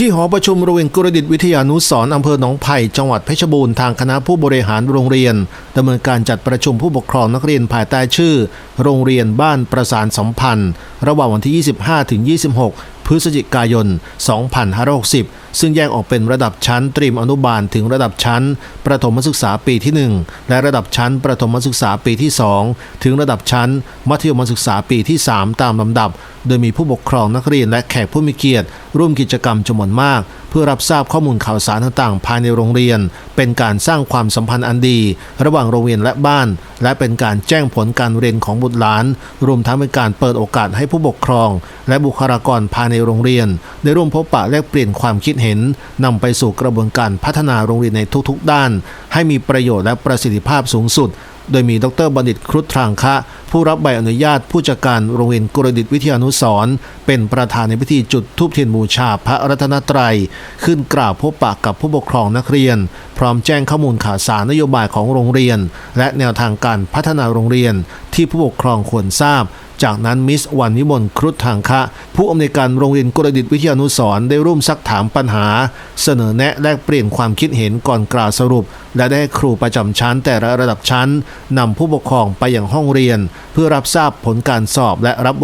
ที่หอประชุมโรงเรียนกุรดิตวิทยานุสรณ์อำเภอหนองไผ่ จังหวัดเพชรบูรณ์ทางคณะผู้บริหารโรงเรียนดำเนินการจัดประชุมผู้ปกครองนักเรียนภายใต้ชื่อ โรงเรียนบ้านประสานสัมพันธ์ ระหว่างวันที่ 25 ถึง 26 พฤศจิกายน 2560 ซึ่งแยกออกเป็นระดับชั้นเตรียมอนุบาลถึงระดับชั้น ประถมศึกษาปีที่ 1 และระดับชั้นประถมศึกษาปีที่ 2 ถึงระดับชั้น มัธยมศึกษาปีที่ 3 ตามลำดับ โดยมีผู้ปกครองนักเรียนและแขกผู้มีเกียรติ ร่วมกิจกรรมจำนวนมาก เพื่อรับทราบข้อมูลข่าวสารต่างๆ ภายในโรงเรียน เป็นการสร้างความสัมพันธ์อันดี ระหว่างโรงเรียนและบ้าน และเป็นการแจ้งผลการเรียนของบุตรหลาน รวมทั้งเป็นการเปิดโอกาสให้ผู้ปกครอง และบุคลากรภายในโรงเรียน ได้ร่วมพบปะแลกเปลี่ยนความคิดเห็นนำไปสู่กระบวนการพัฒนาโรงเรียนในทุกๆ ด้าน ให้มีประโยชน์และประสิทธิภาพสูงสุด โดยมีดรบัณฑิตครุฑทางคะ ผู้รับใบอนุญาตผู้จัดการโรงเรียนกุรดิตวิทยานุสร์เป็นประธานในพิธีจุดธูปเทียนบูชาพระรัตนตรัย ขึ้นกล่าวพบปะกับผู้ปกครองนักเรียน พร้อมแจ้งข้อมูลข่าวสารนโยบายของโรงเรียน และแนวทางการพัฒนาโรงเรียนที่ผู้ปกครองควรทราบ จากนั้นมิสวันวิมลครุฑทางคะ ผู้อำนวยการโรงเรียนกุรดิตวิทยานุสร์ได้ร่วมซักถามปัญหา เสนอแนะแลกเปลี่ยนความคิดเห็นก่อนกล่าวสรุป และได้ครูประจำชั้นแต่ละระดับชั้นนำผู้ปกครองไปยังห้องเรียน เพื่อรับทราบผลการสอบและรับ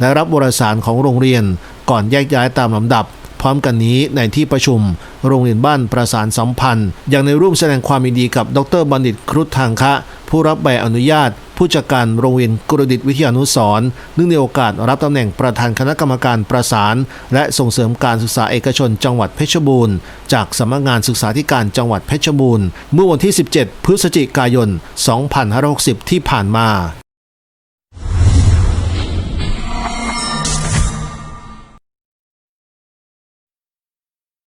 และรับบทสารของโรงเรียน ก่อนแยกย้ายตามลำดับพร้อมกันนี้ในที่ประชุม โรงเรียนบ้านประสานสัมพันธ์ ยังในร่วมแสดงความยินดีกับดรบัณฑิตครุฑทางคะ ผู้รับใบอนุญาต ผู้จัดการโรงเรียนกุรดิตวิทยานุสรเนื่องในโอกาสรับตำแหน่งประธานคณะกรรมการประสาน และส่งเสริมการศึกษาเอกชนจังหวัดเพชรบูรณ์ จากสำนักงานศึกษาธิการจังหวัดเพชรบูรณ์เมื่อวันที่ 17 พฤศจิกายน 2560 ที่ผ่านมา